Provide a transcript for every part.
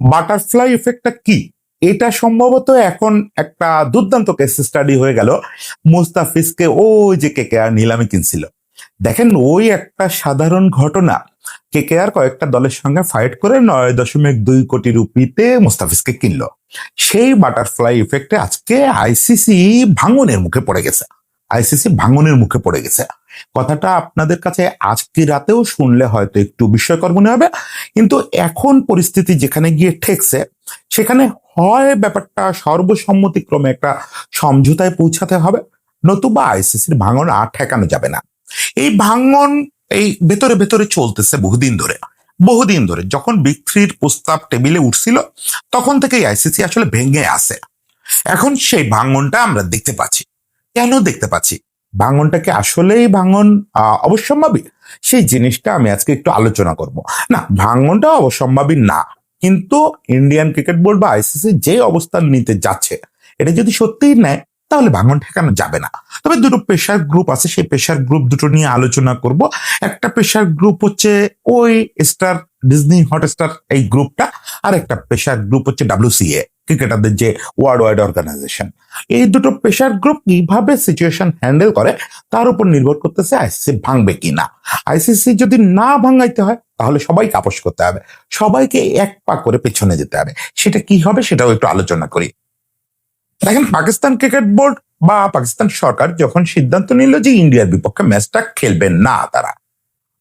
Butterfly ইফেক্টটা কি? এটা সম্ভবত এখন একটা দুর্দান্ত কেস স্টাডি হয়ে গেল। মুস্তাফিজকে ওই যে কে কে আর নিলামে কিনছিল। দেখেন, ওই একটা সাধারণ ঘটনা। কে কে আর কয়েকটা দলের সঙ্গে ফাইট করে নয় দশমিক দুই কোটি রুপিতে মুস্তাফিজকে কিনলো। সেই বাটারফ্লাই ইফেক্টে আজকে আইসিসি ভাঙনের মুখে পড়ে গেছে। আইসিসি ভাঙনের মুখে পড়ে গেছে। কথাটা আপনাদের কাছে আজকে রাতেও শুনলে হয়তো একটু বিস্ময়কর মনে হবে। কিন্তু এখন পরিস্থিতি যেখানে গিয়ে ঠেকছে, সেখানে হয় ব্যাপারটা সর্বসম্মতিক্রমে একটা সমঝোতায় পৌঁছাতে হবে। নতুবা আইসিসির ভাঙন আর ঠেকানো যাবে না। এই ভাঙন এই ভেতরে ভেতরে চলতেছে বহুদিন ধরে। বহুদিন ধরে যখন বিক্রির প্রস্তাব টেবিলে উঠছিল, তখন থেকেই আইসিসি আসলে ভেঙে আসে এখন সেই ভাঙনটা আমরা দেখতে পাচ্ছি। কেন দেখতে পাচ্ছি? ভাঙনটাকে আসলেই ভাঙন আহ, অবশ্যম্ভাবী। সেই জিনিসটা আমি আজকে একটু আলোচনা করব। না ভাঙনটা অবশ্যম্ভাবী না কিন্তু ইন্ডিয়ান ক্রিকেট বোর্ড বা আইসিসি যে অবস্থান নিতে যাচ্ছে এটা যদি সত্যিই নেয় তাহলে ভাঙন ঠেকানো যাবে না। তবে দুটো প্রেশার গ্রুপ আছে সেই প্রেশার গ্রুপ দুটো নিয়ে আলোচনা করব। একটা প্রেশার গ্রুপ হচ্ছে ওই স্টার ডিজনি হটস্টার এই গ্রুপটা। আর একটা পেশার গ্রুপ হচ্ছে ডাব্লিউসিএ ক্রিকেটারদের যে ওয়ার্ল্ড ওয়াইড অর্গানাইজেশন এই দুটো পেশার গ্রুপ কীভাবে সিচুয়েশন হ্যান্ডেল করে, তার উপর নির্ভর করতেছে আইসিসি ভাঙবে কি না আইসিসি যদি না ভাঙাইতে হয়, তাহলে সবাইকে আপোষ করতে হবে। সবাইকে এক পা করে পেছনে যেতে হবে। সেটা কি হবে, সেটাও একটু আলোচনা করি। দেখেন, পাকিস্তান ক্রিকেট বোর্ড বা পাকিস্তান সরকার যখন সিদ্ধান্ত নিল যে ইন্ডিয়ার বিপক্ষে ম্যাচটা খেলবেন না তারা,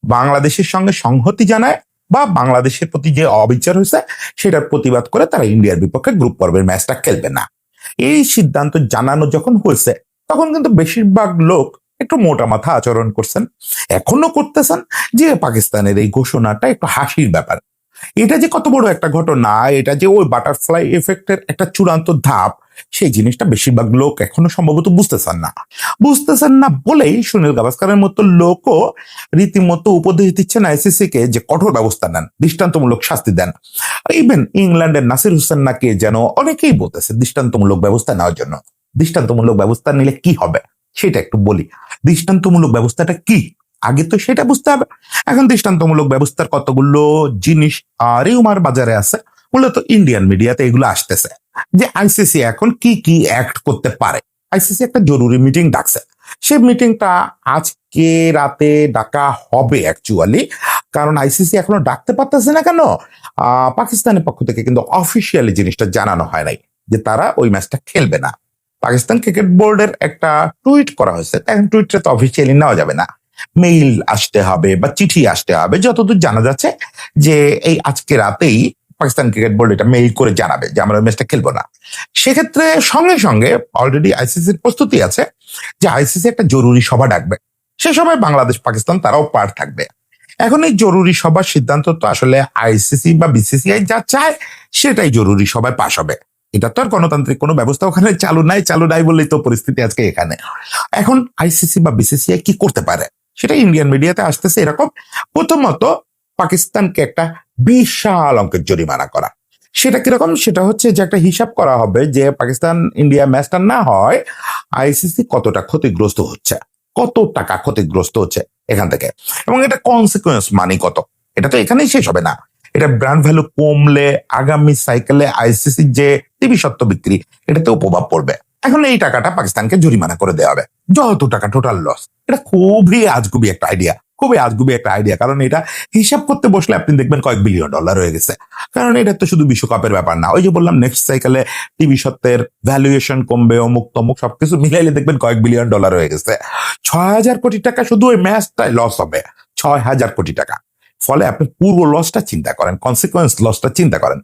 বাংলাদেশের সঙ্গে সংহতি জানায় বা বাংলাদেশের প্রতি যে অবিচার হয়েছে, সেটার প্রতিবাদ করে তারা ইন্ডিয়ার বিপক্ষে গ্রুপ পর্বের ম্যাচটা খেলবে না। এই সিদ্ধান্ত জানানো যখন হয়েছে, তখন কিন্তু বেশিরভাগ লোক একটু মোটা মাথা আচরণ করছেন। এখনও করতেছেন যে পাকিস্তানের এই ঘোষণাটা একটু হাসির ব্যাপার। এটা যে কত বড় একটা ঘটনা, এটা যে ওই বাটারফ্লাই এফেক্টের একটা চূড়ান্ত ধাপ, সেই জিনিসটা বেশিরভাগ লোক এখনও সম্ভবত বুঝতেছেন না। বুঝতেছেন না বলেই সুনীল গাভাস্কারের মতো লোকও রীতিমতো উপদেশ দিচ্ছেন আইসিসি কে যে কঠোর ব্যবস্থা নেন, দৃষ্টান্তমূলক শাস্তি দেন। ইভেন ইংল্যান্ডের নাসির হোসেন নাকে যেন অনেকেই বলতেছে দৃষ্টান্তমূলক ব্যবস্থা নেওয়ার জন্য। দৃষ্টান্তমূলক ব্যবস্থা নিলে কি হবে, সেটা একটু বলি। দৃষ্টান্তমূলক ব্যবস্থাটা কি? আগে তো সেটা বুঝতে হবে। এখন দৃষ্টান্তমূলক ব্যবস্থার কতগুলো জিনিস রিউমার বাজারে আছে, মূলত ইন্ডিয়ান মিডিয়াতে এগুলো আসতেছে। যে আইসিসি এখন কি কি অ্যাক্ট করতে পারে? আইসিসি একটা জরুরি মিটিং ডাকছে। সেই মিটিংটা আজকে রাতে ডাকা হবে অ্যাকচুয়ালি কারণ আইসিসি এখনও ডাকতে পারতেছে না কেন? পাকিস্তানের পক্ষ থেকে কিন্তু অফিসিয়ালি জিনিসটা জানানো হয় নাই, যে তারা ওই ম্যাচটা খেলবে না। পাকিস্তান ক্রিকেট বোর্ডের একটা টুইট করা হয়েছে, এখন টুইটটা তো অফিসিয়ালি নেওয়া যাবে না। মেইল আসতে হবে বা চিঠি আসতে হবে, যতদূর জানা যাচ্ছে যে এই আজকে রাতেই পাকিস্তান ক্রিকেট বোর্ড এটা মেইল করে জানাবে যে আমরা ম্যাচটা খেলব না। সেক্ষেত্রে সঙ্গে সঙ্গে অলরেডি আইসিসির প্রস্তুতি আছে যে আইসিসি একটা জরুরি সভা ডাকবে। সে সময় বাংলাদেশ, পাকিস্তান তারাও পার থাকবে। এখন এই জরুরি সভার সিদ্ধান্ত তো আসলে আইসিসি বা বিসিসিআই যা চায় সেটাই জরুরি সভায় পাশ হবে। এটা তো আর গণতান্ত্রিক কোনো ব্যবস্থা ওখানে চালু নাই চালু নাই বললেই তো পরিস্থিতি আজকে এখানে। এখন আইসিসি বা বিসিসিআই কি করতে পারে? সেটা ইন্ডিয়ান মিডিয়াতে আসতেছে এরকম। প্রথমত পাকিস্তানকে একটা বিশাল অঙ্কের জরিমানা করা। সেটা কীরকম? সেটা হচ্ছে যে একটা হিসাব করা হবে যে পাকিস্তান ইন্ডিয়া ম্যাচটা না হয় আইসিসি কতটা ক্ষতিগ্রস্ত হচ্ছে? কত টাকা ক্ষতিগ্রস্ত হচ্ছে এখান থেকে? এবং এটা কনসিকুয়েন্স মানি কত? এটা তো এখানেই শেষ হবে না। এটা ব্র্যান্ড ভ্যালু কমলে, আগামী সাইকেলে আইসিসি যে টিভি সত্ত্ব বিক্রি এটাতেও প্রভাব পড়বে এখন এই টাকাটা পাকিস্তানকে জরিমানা করে দেওয়া হবে। যত টাকা টোটাল লস এটা খুবই আজগুবি একটা আইডিয়া খুবই আজগুবি একটা আইডিয়া কারণ এটা হিসাব করতে বসলে আপনি দেখবেন কয়েক বিলিয়ন ডলার হয়ে গেছে। কারণ এটা তো শুধু বিশ্বকাপের ব্যাপার না। ওই যে বললাম নেক্সট সাইকেলে টিভি সত্ত্বের ভ্যালুয়েশন কমবে, অমুক তমুক সবকিছু মিলাইলে দেখবেন কয়েক বিলিয়ন ডলার হয়ে গেছে। ছয় হাজার কোটি টাকা শুধু ওই ম্যাচটাই লস হবে। ছয় হাজার কোটি টাকা। ফলে আপনি পুরো লসটা চিন্তা করেন কনসিকুয়েন্স লসটা চিন্তা করেন।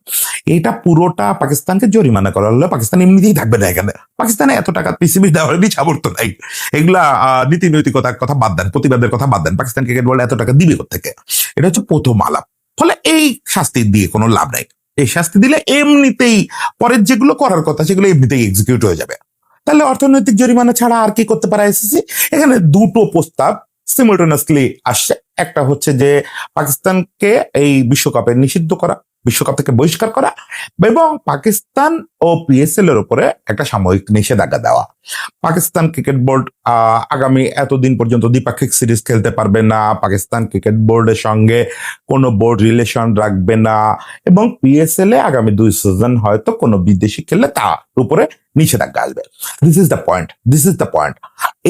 এটা পুরোটা পাকিস্তানকে জরিমানা করা হলে পাকিস্তান এমনিতেই থাকবে না এখানে। পাকিস্তানে এত টাকা পিসিবি দেওয়ার সামর্থ্য নাই। এগুলা নীতি নৈতিকতার কথা বাদ দেন, প্রতিবাদের কথা বাদ দেন পাকিস্তান ক্রিকেট বোর্ড এত টাকা দিবে থেকে এটা হচ্ছে প্রথম আলাপ। ফলে এই শাস্তি দিয়ে কোনো লাভ নাই। এই শাস্তি দিলে এমনিতেই পরের যেগুলো করার কথা, সেগুলো এমনিতেই এক্সিকিউট হয়ে যাবে। তাহলে অর্থনৈতিক জরিমানা ছাড়া আর কি করতে পারে আইসিসি? এখানে দুটো প্রস্তাব সিমultaneously আসছে। একটা হচ্ছে যে পাকিস্তানকে এই বিশ্বকাপে নিষিদ্ধ করা বিশ্বকাপ থেকে বহিষ্কার করা এবং পাকিস্তান ও পিএসএল এর উপরে একটা সাময়িক নিষেধাজ্ঞা দেওয়া। পাকিস্তান ক্রিকেট বোর্ড আগামী এতদিন পর্যন্ত দ্বিপাক্ষিক সিরিজ খেলতে পারবে না। পাকিস্তান ক্রিকেট বোর্ডের সঙ্গে কোনো বোর্ড রিলেশন রাখবে না এবং পিএসএল এ আগামী দুই সিজন হয়তো কোনো বিদেশি খেললে তার উপরে নিষেধাজ্ঞা আসবে। This is the point this is the point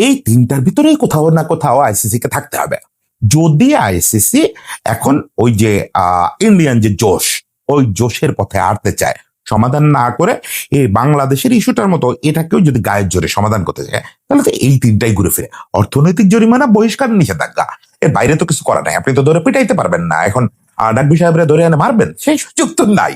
এই তিনটার ভিতরেই কোথাও না কোথাও আইসিসি কে থাকতে হবে। যদি আইসিসি এখন ওই যে ইন্ডিয়ান যে জোশ ওই জোশের পথে আড়তে চায়। সমাধান না করে এই বাংলাদেশের ইস্যুটার মতো এটাকেও যদি গায়ের জোরে সমাধান করতে চায়, তাহলে তো এই তিনটাই ঘুরে ফিরে। অর্থনৈতিক জরিমানা, বহিষ্কার নিষেধাজ্ঞা, এর বাইরে তো কিছু করা নাই। আপনি তো ধরে পিটাইতে পারবেন না। এখন ডাকবি সাহেবরা ধরে এনে মারবেন, সেই সুযোগ তো নাই।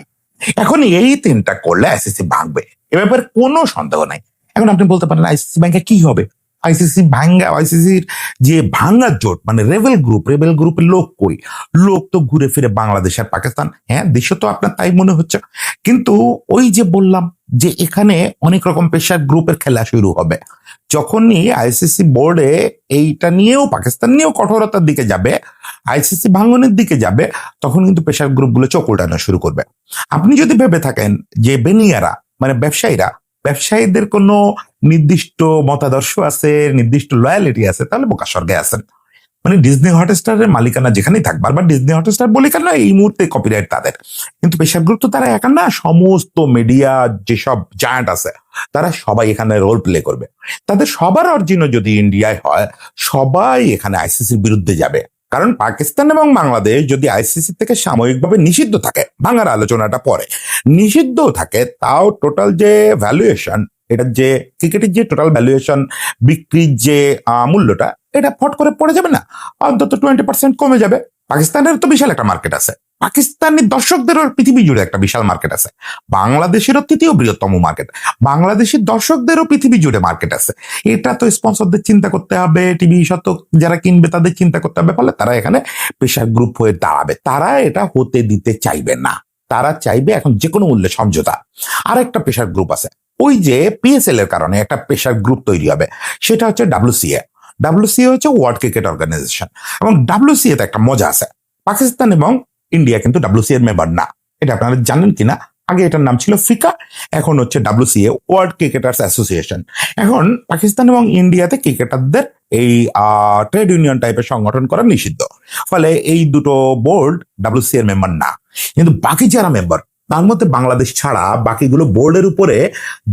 এখন এই তিনটা করলে আইসিসি ভাঙবে। এ ব্যাপারে কোনো সন্দেহ নাই। এখন আপনি বলতে পারেন আইসিসি ব্যাংকে কি হবে? আইসিসি ভাঙ্গা আইসিসির যে ভাঙ্গার জোট মানে রেবেল গ্রুপ রেবেল গ্রুপের লোক কই? লোক তো ঘুরে ফিরে বাংলাদেশ আর পাকিস্তান। হ্যাঁ দেশে তো আপনার তাই মনে হচ্ছে। কিন্তু ওই যে বললাম যে এখানে অনেক রকম পেশার গ্রুপের খেলা শুরু হবে। যখনই আইসিসি বোর্ডে এইটা নিয়েও, পাকিস্তান নিয়েও কঠোরতার দিকে যাবে আইসিসি ভাঙনের দিকে যাবে, তখন কিন্তু পেশার গ্রুপগুলো চোখ উল্টানো শুরু করবে। আপনি যদি ভেবে থাকেন যে বেনিয়ারা মানে ব্যবসায়ীরা ব্যবসায়ীদের কোনো নির্দিষ্ট মতাদর্শ আছে, নির্দিষ্ট লয়ালিটি আছে, তাহলে বোকা স্বর্গে আছেন। মানে ডিজনি হটস্টারের মালিকানা যেখানেই থাক, বারবার ডিজনি হটস্টার বলি কেন এই মুহূর্তে কপিরাইট তাদের। কিন্তু পেশার গ্রুপ তো তারা একা না, সমস্ত মিডিয়া যেসব জায়ান্ট আছে, তারা সবাই এখানে রোল প্লে করবে। তাদের সবার অরিজিনও যদি ইন্ডিয়ায় হয়, সবাই এখানে আইসিসির বিরুদ্ধে যাবে। কারণ পাকিস্তান এবং বাংলাদেশ যদি আইসিসি থেকে সাময়িকভাবে নিষিদ্ধ থাকে, ভাঙার আলোচনাটা পরে নিষিদ্ধ থাকে, তাও টোটাল যে ভ্যালুয়েশন এটার যে ক্রিকেটের যে টোটাল ভ্যালুয়েশন বিক্রির যে মূল্যটা এটা ফট করে পড়ে যাবে না। অন্তত টোয়েন্টি পার্সেন্ট কমে যাবে। পাকিস্তানের তো বিশাল একটা মার্কেট আছে। পাকিস্তানি দর্শকদেরও পৃথিবী জুড়ে একটা বিশাল মার্কেট আছে। বাংলাদেশেরও তৃতীয় বৃহত্তম মার্কেট বাংলাদেশের দর্শকদেরও পৃথিবী জুড়ে মার্কেট আছে। এটা তো স্পন্সরদের চিন্তা করতে হবে টিভি শতক যারা কিনবে তাদের চিন্তা করতে হবে। ফলে তারা এখানে পেশার গ্রুপ হয়ে দাঁড়াবে। তারা এটা হতে দিতে চাইবে না। তারা চাইবে এখন যে কোনো মূল্যে সমঝোতা। আর একটা পেশার গ্রুপ আছে। ওই যে পিএসএল এর কারণে একটা পেশার গ্রুপ তৈরি হবে। সেটা হচ্ছে ডাব্লিউসিএ ডাব্লিউসিএ হচ্ছে ওয়ার্ল্ড ক্রিকেট অর্গানাইজেশন এবং ডাব্লিউসিএ তে একটা মজা আছে। পাকিস্তান এবং ইন্ডিয়া কিন্তু ডাব্লিউসি এর মেম্বার না। এটা আপনারা জানেন কিনা? আগে এটার নাম ছিল ফিকা, এখন হচ্ছে ডাব্লিউসিএ ওয়ার্ল্ড ক্রিকেটার্স অ্যাসোসিয়েশন এখন পাকিস্তান এবং ইন্ডিয়াতে ক্রিকেটারদের এই ট্রেড ইউনিয়ন টাইপের সংগঠন করা নিষিদ্ধ। ফলে এই দুটো বোর্ড ডাব্লিউসি এর মেম্বার না। কিন্তু বাকি যারা মেম্বার তার মধ্যে বাংলাদেশ ছাড়া বাকিগুলো বোর্ডের উপরে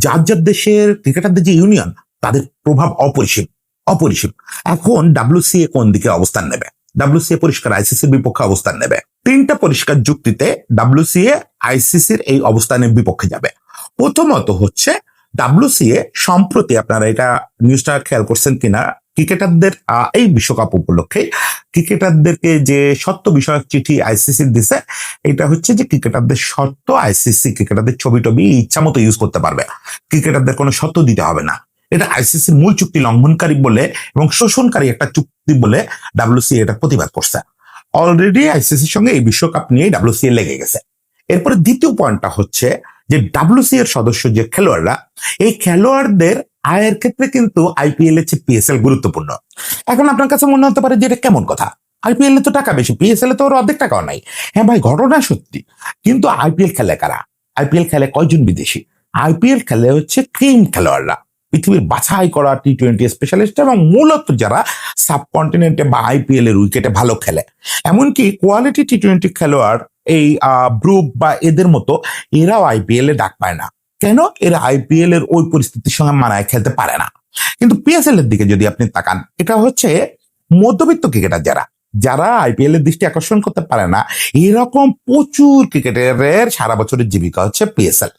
যার যার দেশের ক্রিকেটারদের যে ইউনিয়ন তাদের প্রভাব অপরিসীম। অপরিসীম। এখন ডাব্লিউসিএ কোন দিকে অবস্থান নেবে? ডাব্লিউসিএ পরিষ্কার আইসিসির বিপক্ষে অবস্থান নেবে। তিনটা পরিষ্কার যুক্তিতে ডাব্লিউসিএ আইসিসির এই অবস্থানের বিপক্ষে যাবে। প্রথমত হচ্ছে ডাব্লিউসিএ সম্প্রতি আপনারা এটা নিউজটা খেয়াল করছেন কিনা, ক্রিকেটারদের এই বিশ্বকাপ উপলক্ষে ক্রিকেটারদেরকে যে সত্য বিষয়ক চিঠি আইসিসি দিছে, এটা হচ্ছে যে ক্রিকেটারদের সত্য আইসিসি ক্রিকেটারদের ছবি টবি ইচ্ছা মতো ইউজ করতে পারবে। ক্রিকেটারদের কোনো সত্য দিতে হবে না। এটা আইসিসির মূল চুক্তি লঙ্ঘনকারী বলে এবং শোষণকারী একটা চুক্তি বলে ডাব্লিউসি এটা প্রতিবাদ করছে। অলরেডি আইসিসির সঙ্গে এই বিশ্বকাপ নিয়ে ডাব্লিউসি লেগে গেছে। এরপরে দ্বিতীয় পয়েন্টটা হচ্ছে যে ডাব্লিউসি এর সদস্য যে খেলোয়াড়রা, এই খেলোয়াড়দের আয়ের ক্ষেত্রে কিন্তু আইপিএল এর চেয়ে পিএসএল গুরুত্বপূর্ণ। এখন আপনার কাছে মনে হতে পারে যে এটা কেমন কথা? আইপিএল এ তো টাকা বেশি পিএসএল এ তো ওর অর্ধেক টাকাও নাই। হ্যাঁ ভাই, ঘটনা সত্যি। কিন্তু আইপিএল খেলে কারা? আইপিএল খেলে কয়জন বিদেশি? আইপিএল খেলে হচ্ছে ক্রিম খেলোয়াড়রা। পৃথিবীর বাছাই করা টি টোয়েন্টি স্পেশালিস্ট এবং মূলত যারা সাবকন্টিনেন্টে বা আইপিএল এর উইকেটে ভালো খেলে। এমনকি কোয়ালিটি টি টোয়েন্টি খেলোয়াড় এই ব্রুক বা এদের মতো এরাও আইপিএল এ ডাক পায় না। কেন? এরা আইপিএল এর ওই পরিস্থিতির সঙ্গে মানায় খেলতে পারে না। কিন্তু পিএসএল এর দিকে যদি আপনি তাকান, এটা হচ্ছে মধ্যবিত্ত ক্রিকেটার যারা যারা আইপিএল এর দৃষ্টি আকর্ষণ করতে পারে না, এরকম প্রচুর ক্রিকেটারের সারা বছরের জীবিকা হচ্ছে পিএসএল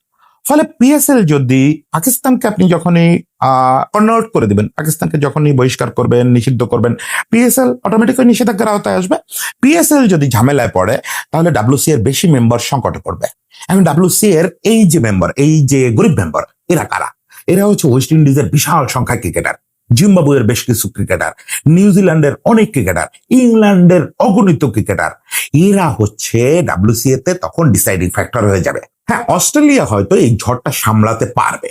ফলে পিএসএল যদি পাকিস্তানকে আপনি যখনই কনভার্ট করে দিবেন, পাকিস্তানকে যখনই বহিষ্কার করবেন, নিষিদ্ধ করবেন পিএসএল অটোমেটিক্যালি নিষেধাজ্ঞার আওতায় আসবে। পিএসএল যদি ঝামেলায় পড়ে, তাহলে ডাব্লিউসি এর বেশি মেম্বার সংকটে পড়বে। এখন ডাব্লিউসি এর এই যে মেম্বার এই যে গরিব মেম্বার এরা কারা? এরা হচ্ছে ওয়েস্ট ইন্ডিজের বিশাল সংখ্যা ক্রিকেটার জিম্বাবুয়ের বেশ কিছু ক্রিকেটার, নিউজিল্যান্ডের অনেক ক্রিকেটার, ইংল্যান্ডের অগণিত ক্রিকেটার। এরা হচ্ছে ডাব্লিউসি তে তখন ডিসাইডিং ফ্যাক্টর হয়ে যাবে। হ্যাঁ অস্ট্রেলিয়া হয়তো এই ঝড়টা সামলাতে পারবে।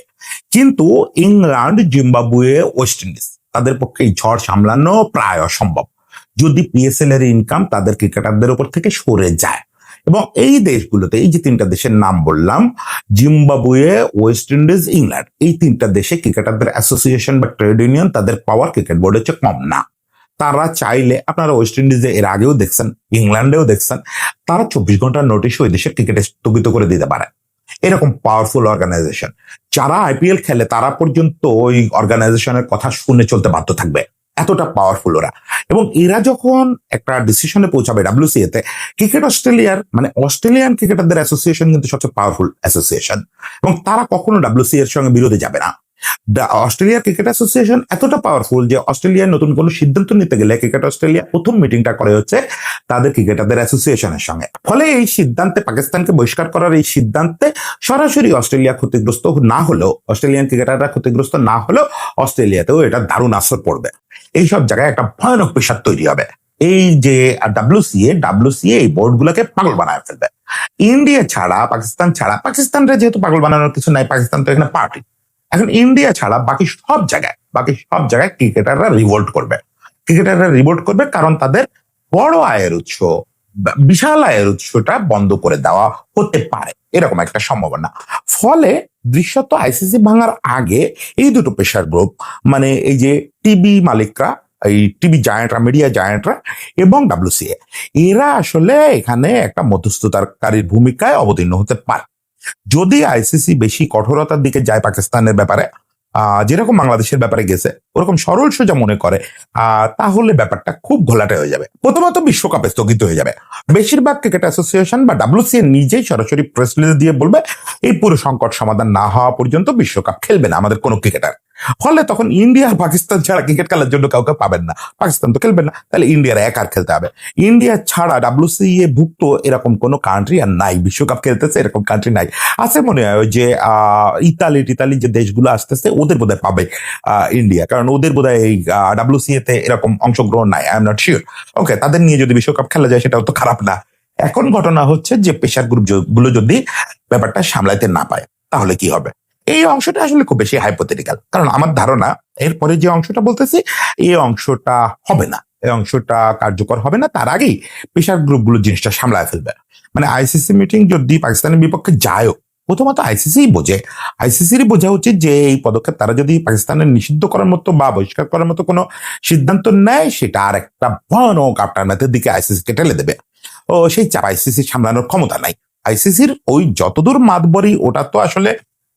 কিন্তু ইংল্যান্ড, জিম্বাবুয়ে, ওয়েস্ট ইন্ডিজ, তাদের পক্ষে এই ঝড় সামলানো প্রায় অসম্ভব। যদি পিএসএল এর ইনকাম তাদের ক্রিকেটারদের উপর থেকে সরে যায় এবং এই দেশগুলোতে, এই যে তিনটা দেশের নাম বললাম, জিম্বাবুয়ে, ওয়েস্ট ইন্ডিজ, ইংল্যান্ড, এই তিনটা দেশে ক্রিকেটারদের অ্যাসোসিয়েশন বা ট্রেড ইউনিয়ন তাদের পাওয়ার ক্রিকেট বোর্ডের চেয়ে কম না। তারা চাইলে, আপনারা ওয়েস্ট ইন্ডিজে এর আগেও দেখছেন, ইংল্যান্ডেও দেখছেন, তারা চব্বিশ ঘণ্টার নোটিশ ওই দেশের ক্রিকেটে স্থগিত করে দিতে পারে। এরকম পাওয়ারফুল অর্গানাইজেশন যারা আইপিএল খেলে, তারা পর্যন্ত ওই অর্গানাইজেশনের কথা শুনে চলতে বাধ্য থাকবে। এতটা পাওয়ারফুল ওরা। এবং এরা যখন একটা ডিসিশনে পৌঁছাবে ডাব্লিউসিএ তে ক্রিকেট অস্ট্রেলিয়ার মানে অস্ট্রেলিয়ান ক্রিকেটারদের অ্যাসোসিয়েশন কিন্তু সবচেয়ে পাওয়ারফুল অ্যাসোসিয়েশন এবং তারা কখনো ডাব্লিউসি এর সঙ্গে বিরোধে যাবে না। অস্ট্রেলিয়া ক্রিকেট অ্যাসোসিয়েশন এতটা পাওয়ারফুল যে অস্ট্রেলিয়ার নতুন কোনো সিদ্ধান্ত নিতে গেলে ক্রিকেট অস্ট্রেলিয়া প্রথম মিটিংটা করে হচ্ছে তাদের ক্রিকেটারদের অ্যাসোসিয়েশনের সঙ্গে। ফলে এই সিদ্ধান্তে, পাকিস্তানকে বহিষ্কার করার এই সিদ্ধান্তে সরাসরি অস্ট্রেলিয়া ক্ষতিগ্রস্ত না হলেও অস্ট্রেলিয়ান ক্রিকেটাররা ক্ষতিগ্রস্ত না হলেও অস্ট্রেলিয়াতেও এটা দারুণ আসর পড়বে। এই সব জায়গায় একটা ভয়ানক পেশার তৈরি হবে। এই যে ডাব্লিউসিএ ডাব্লিউসিএ এই বোর্ড গুলোকে পাগল বানায় ফেলবে। ইন্ডিয়া ছাড়া পাকিস্তান ছাড়া পাকিস্তানরা যেহেতু পাগল বানানোর কিছু নাই পাকিস্তান তো এখানে পার্টি এখন ইন্ডিয়া ছাড়া বাকি সব জায়গায়, বাকি সব জায়গায় ক্রিকেটাররা রিভোল্ট করবে। ক্রিকেটাররা রিভোল্ট করবে কারণ তাদের বড় আয়ের উৎস বিশাল আয়ের উৎসটা বন্ধ করে দেওয়া হতে পারে, এরকম একটা সম্ভাবনা। ফলে দৃশ্যত আইসিসি ভাঙার আগে এই দুটো পেশার গ্রুপ মানে এই যে টিভি মালিকরা, এই টিভি জায়ান্টরা মিডিয়া জায়ান্টরা এবং ডাব্লিউসিএ এরা আসলে এখানে একটা মধ্যস্থতাকারীর ভূমিকায় অবতীর্ণ হতে পারে। যদি আইসিসি বেশি কঠোরতার দিকে যায় পাকিস্তানের ব্যাপারে যেরকম বাংলাদেশের ব্যাপারে গেছে, ওরকম সরল সোজা মনে করে তাহলে ব্যাপারটা খুব ঘোলাটে হয়ে যাবে। প্রথমত বিশ্বকাপে স্থগিত হয়ে যাবে। বেশিরভাগ ক্রিকেট অ্যাসোসিয়েশন বা ডাব্লিউসিএ নিজেই সরাসরি প্রেস রিলিজ দিয়ে বলবে, এই পুরো সংকট সমাধান না হওয়া পর্যন্ত বিশ্বকাপ খেলবে না আমাদের কোনো ক্রিকেটার। ফলে তখন ইন্ডিয়া আর পাকিস্তান ছাড়া ক্রিকেট খেলার জন্য কাউকে পাবেন না। পাকিস্তান তো খেলবে না। তাহলে ইন্ডিয়ার এক আর খেলতে হবে। ইন্ডিয়া ছাড়া ডাব্লিউসি এ ভুক্ত এরকম কোনো কান্ট্রি আর নাই। বিশ্বকাপ খেলতেছে, এরকম কান্ট্রি নাই। আছে মনে হয় যে ইতালি, টিতালি যে দেশগুলো আসতেছে, ওদের বোধহয় পাবে ইন্ডিয়া। কারণ ওদের বোধহয় এই ডাব্লিউসি তে এরকম অংশগ্রহণ নাই I am not sure okay তাদের নিয়ে যদি বিশ্বকাপ খেলা যায়, সেটাও তো খারাপ না। এখন ঘটনা হচ্ছে যে পেশার গ্রুপগুলো যদি ব্যাপারটা সামলাইতে না পায়, তাহলে কি হবে? এই অংশটা আসলে খুব বেশি হাইপোথেটিক্যাল কারণ আমার ধারণা, এরপরে যে অংশটা বলতেছি, এই অংশটা হবে না। এই অংশটা কার্যকর হবে না, তার আগেই পেশার গ্রুপগুলো জিনিসটা সামলায় ফেলবে। মানে আইসিসি মিটিং যদি পাকিস্তানের বিপক্ষে যায়ও, প্রথমত আইসিসি বোঝে। আইসিসির বোঝা উচিত যে এই পদক্ষেপ তারা যদি পাকিস্তানের নিষিদ্ধ করার মতো বা বহিষ্কার করার মতো কোনো সিদ্ধান্ত নেয়, সেটা আর একটা ভয়ানক আফটারম্যাথের দিকে আইসিসিকে ঠেলে দেবে। ও, সেই চাপ আইসিসি সামলানোর ক্ষমতা নাই। আইসিসির ওই যতদূর মাতবরি, ওটা তো আসলে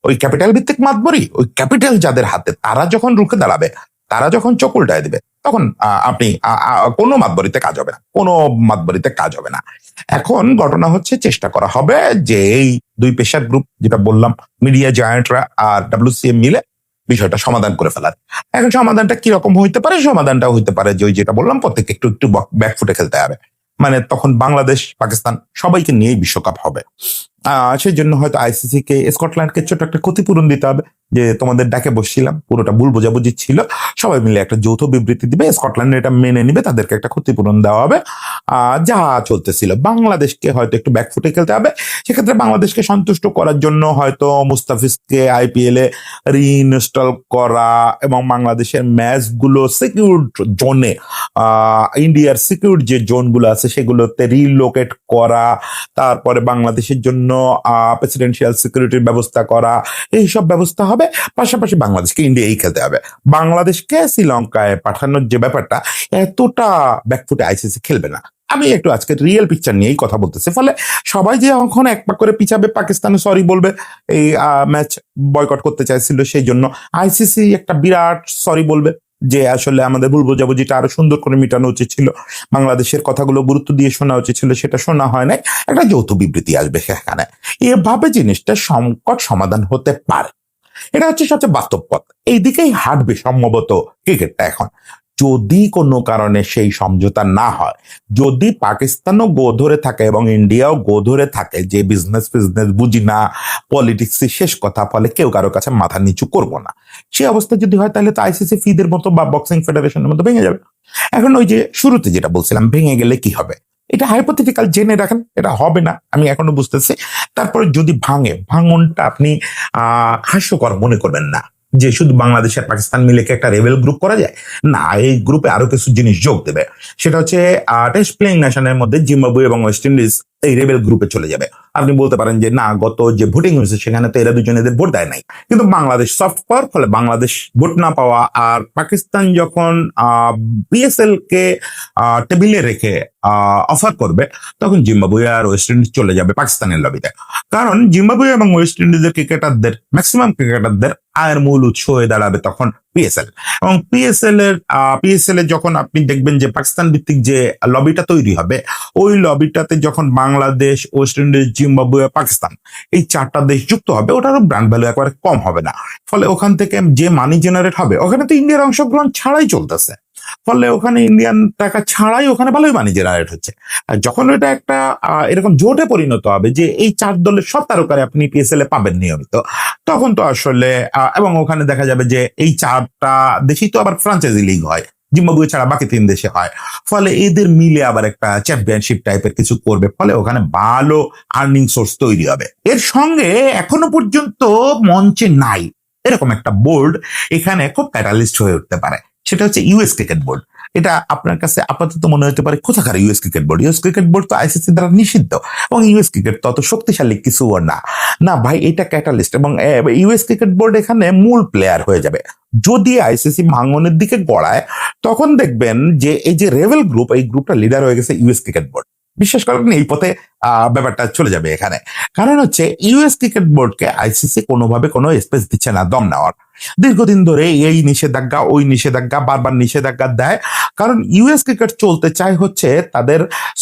ওই ক্যাপিটাল ভিত্তিক মাতবরি ওই ক্যাপিটাল যাদের হাতে, তারা যখন রুখে দাঁড়াবে, তারা যখন চোখ উল্টায় দিবে, তখন আপনি কোনো মাতবরিতে কাজ হবে না, কোনো মাতবরিতে কাজ হবে না। এখন ঘটনা হচ্ছে চেষ্টা করা হবে যে এই দুই পেশার গ্রুপ যেটা বললাম মিডিয়া জায়ান্টরা আর ডাব্লিউসিএম মিলে বিষয়টা সমাধান করে ফেলার। এখন সমাধানটা কীরকম হইতে পারে? সমাধানটা হইতে পারে যে ওই যেটা বললাম প্রত্যেক একটু একটু ব্যাকফুটে খেলতে হবে। মানে তখন বাংলাদেশ, পাকিস্তান সবাইকে নিয়েই বিশ্বকাপ হবে। আহ সেই জন্য হয়তো আইসিসিকে স্কটল্যান্ডকে ছোট একটা ক্ষতিপূরণ দিতে হবে। যে তোমাদের ডাকে বসছিলাম, পুরোটা ভুল বোঝাবুঝি ছিল। সবাই মিলে একটা যৌথ বিবৃতি দিবে, স্কটল্যান্ড এটা মেনে নিবে, তাদেরকে একটা ক্ষতিপূরণ দেওয়া হবে। যা চলতেছিল, বাংলাদেশকে হয়তো একটু ব্যাকফুটে খেলতে হবে। সেক্ষেত্রে বাংলাদেশকে সন্তুষ্ট করার জন্য হয়তো মুস্তাফিজকে আইপিএল রিইনস্টল করা এবং বাংলাদেশের ম্যাচগুলো সিকিউর জোনে ইন্ডিয়ার সিকিউর যে জোনগুলো আছে সেগুলোতে রিলোকেট করা, তারপরে বাংলাদেশের জন্য প্রেসিডেন্সিয়াল সিকিউরিটির ব্যবস্থা করা, এইসব ব্যবস্থা পাশাপাশি বাংলাদেশকে ইন্ডিয়াই খেলতে হবে। বাংলাদেশকে শ্রীলঙ্কায় পাঠানোর যে ব্যাপারটা, এতটা ব্যাকফুটে আইসিসি খেলবে না। আমি একটু আজকে রিয়েল পিকচার নিয়েই কথা বলতেছি। ফলে সবাই যে এখন এক পাক করে পিছাবে পাকিস্তানে সরি বলবে, এই ম্যাচ বয়কট করতে চাইছিল সেই জন্য আইসিসি একটা বিরাট সরি বলবে যে আসলে আমাদের ভুল বোঝাবুঝিটা আরও সুন্দর করে মেটানো উচিত ছিল। বাংলাদেশের কথাগুলো গুরুত্ব দিয়ে শোনা উচিত ছিল, সেটা শোনা হয় নাই। একটা যৌথ বিবৃতি আসবে সেখানে। এভাবে জিনিসটা সংকট সমাধান হতে পারে। এটা হচ্ছে সবচেয়ে বাস্তব পথ। এই দিকেই হাঁটবে সম্ভবত ক্রিকেটটা এখন। যদি কোনো কারণে সেই সমঝোতা না হয়, যদি পাকিস্তানও গো ধরে থাকে এবং ইন্ডিয়াও গো ধরে থাকে, যে বিজনেস বিজনেস বুঝি না পলিটিক্স শেষ কথা, ফলে কেউ কারও কাছে মাথা নিচু করব না। সে অবস্থা যদি হয়, তাহলে তো আইসিসি ফিদের মতো বা বক্সিং ফেডারেশনের মতো ভেঙে যাবে। এখন ওই যে শুরুতে যেটা বলছিলাম, ভেঙে গেলে কি হবে? এটা হাইপোথেটিক্যাল জেনে রাখেন, এটা হবে না, আমি এখনও বুঝতেছি। তারপরে যদি ভাঙে, ভাঙনটা আপনি হাস্যকর মনে করবেন না, যে শুধু বাংলাদেশ আর পাকিস্তান মিলে কি একটা রেবেল গ্রুপ করা যায়? না, এই গ্রুপে আরও কিছু জিনিস যোগ দেবে। সেটা হচ্ছে টেস্ট প্লেইং নেশনের মধ্যে জিম্বাবুয়ে এবং ওয়েস্ট ইন্ডিজ এই রেবেল গ্রুপে চলে যাবে। আপনি বলতে পারেন যে, না, গত যে ভোটিং হয়েছে, সেখানে তো এরা দুজন এদের ভোট দেয় নাই। কিন্তু বাংলাদেশ সফট পাওয়ার ফলে বাংলাদেশ ভোট না পাওয়া আর পাকিস্তান যখন বিএসএল কে টেবিলে রেখে অফার করবে, তখন জিম্বাবুয়ে আর ওয়েস্ট ইন্ডিজ চলে যাবে পাকিস্তানের লবিতে কারণ জিম্বাবুয়ে এবং ওয়েস্ট ইন্ডিজের ক্রিকেটারদের ম্যাক্সিমাম ক্রিকেটারদের আয়ের মূল উৎস হয়ে দাঁড়াবে তখন পিএসএল এবং পিএসএল এর পিএসএল এ যখন আপনি দেখবেন যে পাকিস্তান ভিত্তিক যে লবিটা তৈরি হবে, ওই লবিটাতে যখন Bangladesh, West Indies, Zimbabwe, Pakistan এই চারটা দেশ যুক্ত হবে, ওটারও ব্র্যান্ড ভ্যালু একবারে কম হবে না। ফলে ওখান থেকে যে মানি জেনারেট হবে, ওখানে তো ইন্ডিয়ার অংশগ্রহণ ছাড়াই চলতেছে। ফলে ওখানে ইন্ডিয়ান টাকা ছাড়াই ওখানে ভালোই মানি জেনারেট হচ্ছে। আর যখন এটা একটা এরকম জোটে পরিণত হবে যে এই চার দলের সব তারকারে আপনি পিএসএল এ পাবেন নিয়মিত, তখন তো আসলে এবং ওখানে দেখা যাবে যে এই চারটা দেশেই তো আবার ফ্রাঞ্চাইজি লিগ হয় জিম্বাবুয়ে ছাড়া বাকি তিন দেশে হয়। ফলে এদের মিলে আবার একটা চ্যাম্পিয়নশিপ টাইপের কিছু করবে, ফলে ওখানে ভালো আর্নিং সোর্স তৈরি হবে। এর সঙ্গে এখনও পর্যন্ত মঞ্চে নাই, এরকম একটা বোর্ড এখানে খুব ক্যাটালিস্ট হয়ে উঠতে পারে। সেটা হচ্ছে ইউএস ক্রিকেট বোর্ড এটা আপনার কাছে আপাতত মনে হতে পারে কোথাকার US cricket board US cricket board তো আইসিসি দ্বারা নিষিদ্ধ এবং ইউএস ক্রিকেট তত শক্তিশালী কিছুও না। না ভাই, এটা ক্যাটালিস্ট এবং ইউএস ক্রিকেট বোর্ড এখানে মূল প্লেয়ার হয়ে যাবে। যদি আইসিসি ভাঙনের দিকে গড়ায়, তখন দেখবেন যে এই যে রেভেল গ্রুপ এই গ্রুপটা লিডার হয়ে গেছে ইউএস ক্রিকেট বোর্ড বিশ্বাস করেন এই পথে ব্যাপারটা চলে যাবে এখানে। কারণ হচ্ছে ইউএস ক্রিকেট বোর্ডকে আইসিসি কোনোভাবে কোনো স্পেস দিচ্ছে না, দম নেওয়ার। দীর্ঘদিন ধরে এই নিষেধাজ্ঞা, ওই নিষেধাজ্ঞা, বারবার নিষেধাজ্ঞা দেয়। কারণ ইউএস ক্রিকেট চলতে চায় হচ্ছে তাদের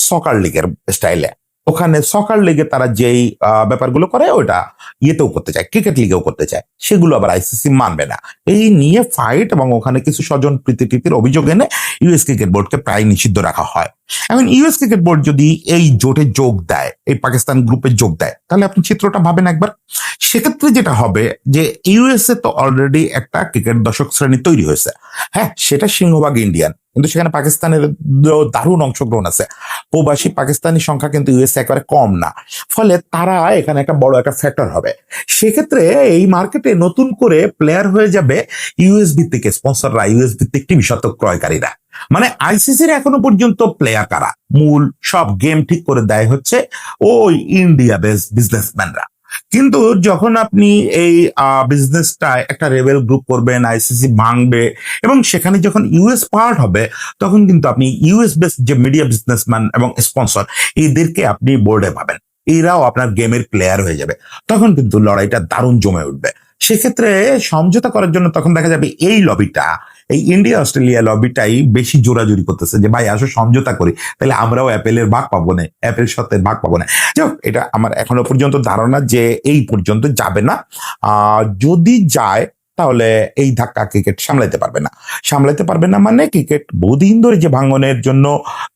সকার লিগের স্টাইলে ওখানে সকার লিগে তারা যেই ব্যাপারগুলো করে ওটা ইয়েতেও করতে চায় ক্রিকেট লিগেও করতে চায়। সেগুলো আবার আইসিসি মানবে না। এই নিয়ে ফাইট এবং ওখানে কিছু স্বজন প্রীতি টিতির অভিযোগ এনে ইউএস ক্রিকেট বোর্ডকে প্রায় নিষিদ্ধ রাখা হয়। এখন ইউএস ক্রিকেট বোর্ড যদি এই জোটে যোগ দেয়, এই পাকিস্তান গ্রুপে যোগ দেয়, তাহলে আপনি চিত্রটা ভাবেন একবার। সেক্ষেত্রে যেটা হবে যে ইউএসএ তো অলরেডি একটা ক্রিকেট দর্শক শ্রেণি তৈরি হয়েছে। হ্যাঁ সেটা সিংহভাগ ইন্ডিয়ান কিন্তু সেখানে পাকিস্তানের দারুণ অংশগ্রহণ আছে। প্রবাসী পাকিস্তানি সংখ্যা কিন্তু ইউএসএ একেবারে কম না। ফলে তারা এখানে একটা বড় একটা ফ্যাক্টর হবে। সেক্ষেত্রে এই মার্কেটে নতুন করে প্লেয়ার হয়ে যাবে ইউএস ভিত্তিক স্পন্সররা ইউএস ভিত্তিক টিভি শতক ক্রয়কারীরা। মানে আইসিসির এখনও পর্যন্ত প্লেয়ার কারা? মূল সব গেম ঠিক করে দেয় হচ্ছে ওই ইন্ডিয়া বেস বিজনেসম্যানরা কিন্তু যখন আপনি এই বিজনেসটা একটা রেবেল গ্রুপ করবেন আইসিসি ভাঙবে, এবং সেখানে যখন ইউএস পার্ট হবে, তখন কিন্তু আপনি ইউএস বেস যে মিডিয়া বিজনেসম্যান এবং স্পন্সর এদেরকে আপনি বোর্ডে পাবেন। এরাও আপনার গেমের প্লেয়ার হয়ে যাবে। তখন কিন্তু লড়াইটা দারুণ জমে উঠবে। সেক্ষেত্রে সমঝোতা করার জন্য তখন দেখা যাবে এই লবিটা, এই ইন্ডিয়া অস্ট্রেলিয়া লবিটাই বেশি জোরাজুরি করতেছে যে, ভাই, আসো সমঝোতা করি। তাহলে আমরাও অ্যাপেলের ভাগ পাবো না অ্যাপেল সত্যের ভাগ পাবো না। যাই এটা আমার এখনও পর্যন্ত ধারণা যে এই পর্যন্ত যাবে না। যদি যায়, তাহলে এই ধাক্কা ক্রিকেট সামলাইতে পারবে না। সামলাইতে পারবে না মানে ক্রিকেট বহুদিন ধরে যে ভাঙনের জন্য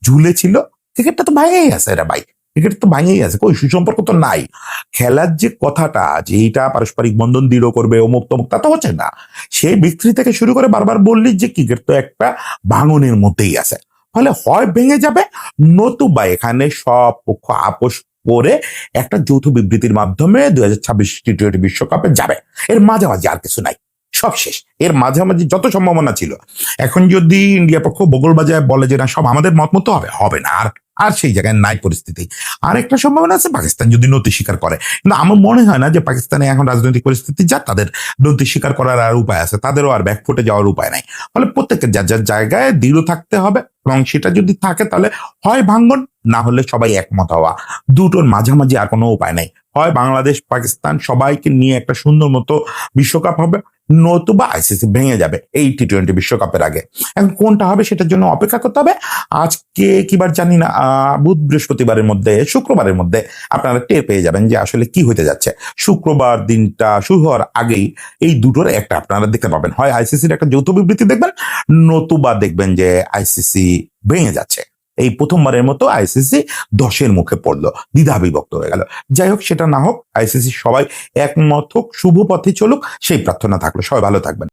ঝুলেছিল, ক্রিকেটটা তো ভাঙেই আছে এরা ভাই। ক্রিকেট তো ভাঙেই আছে। কই, সুসম্পর্ক তো নাই। খেলার যে কথাটা, যে এইটা পারস্পরিক বন্ধন দৃঢ় করবে, অমুক তমুক, তা তো হচ্ছে না। সেই বিক্রি থেকে শুরু করে বারবার বললি যে ক্রিকেট তো একটা ভাঙনের মধ্যেই আছে। ফলে হয় ভেঙে যাবে, নতুবা এখানে সব পক্ষ আপোষ করে একটা যৌথ বিবৃতির মাধ্যমে দুই হাজার ছাব্বিশ টি টোয়েন্টি বিশ্বকাপে যাবে। এর মাঝামাঝি আর কিছু নাই। সব শেষ। এর মাঝামাঝি যত সম্ভাবনা ছিল। এখন যদি ইন্ডিয়া পক্ষ বগল বাজায় বলে যে, না, সব আমাদের মত মতো হবে। হবে না। আর আর সেই জায়গায় নাই পরিস্থিতি। আর একটা সম্ভাবনা আছে, পাকিস্তান যদি নতি স্বীকার করে। কিন্তু আমার মনে হয় না যে পাকিস্তানে এখন রাজনৈতিক পরিস্থিতি যা, তাদের নতি স্বীকার করার আর উপায় আছে, তাদেরও আর ব্যাকফুটে যাওয়ার উপায় নাই। ফলে প্রত্যেকের যার যার জায়গায় দৃঢ় থাকতে হবে এবং সেটা যদি থাকে তাহলে হয় ভাঙ্গন, না হলে সবাই একমত হওয়া। দুটোর মাঝামাঝি আর কোনো উপায় নাই। হয় বাংলাদেশ পাকিস্তান সবাইকে নিয়ে একটা সুন্দর মতো বিশ্বকাপ হবে নতুবা আইসিসি ভেঙে যাবে এই টি টোয়েন্টি বিশ্বকাপের আগে। এখন কোনটা হবে সেটার জন্য অপেক্ষা করতে হবে। আজকে কিবার জানি না বুধ বৃহস্পতিবারের মধ্যে, শুক্রবারের মধ্যে আপনারা টের পেয়ে যাবেন যে আসলে কি হতে যাচ্ছে। শুক্রবার দিনটা শুরু হওয়ার আগেই এই দুটোর একটা আপনারা দেখতে পাবেন। হয় আইসিসির একটা যৌথ বিবৃতি দেখবেন, নতুবা দেখবেন যে আইসিসি ভেঙে যাচ্ছে। এই প্রথমবারের মতো আইসিসি দশের মুখে পড়ল। দ্বিধা বিভক্ত হয়ে গেল। যাই হোক, সেটা না হোক আইসিসি সবাই একমত হোক, শুভ পথে চলুক, সেই প্রার্থনা থাকল। সবাই ভালো থাকবেন।